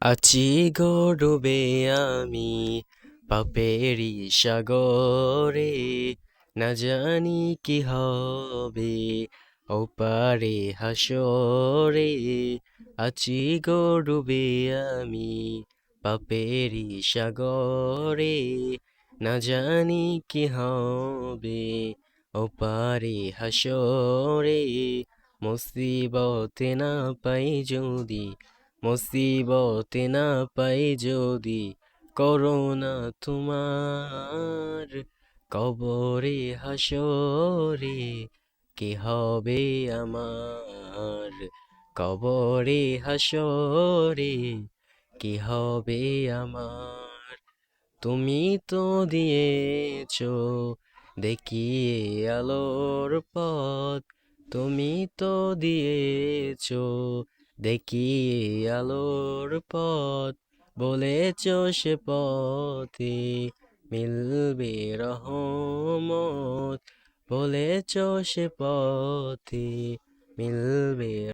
আছি গো ডুবে আমি পাপেরি সাগরে। না জানি কি হবে ওপারে হাসরে। আছি গো ডুবে আমি পাপেরি সাগরে। না জানি কি হবে ওপারে হাসরে। মুসিবতে না পাই যদি মুসিবতে না পাই যদি করোনা তোমার। কবরে হাসরে কি হবে আমার? কবরে হাসরে কি হবে আমার? তুমি তো দিয়েছ দেখিয়ে আলোর পথ, তুমি তো দিয়েছ দেখিয়ে আলোর পথ বলেছ সে পথে মিলবে রহমত বলেছ সে পথে মিলবে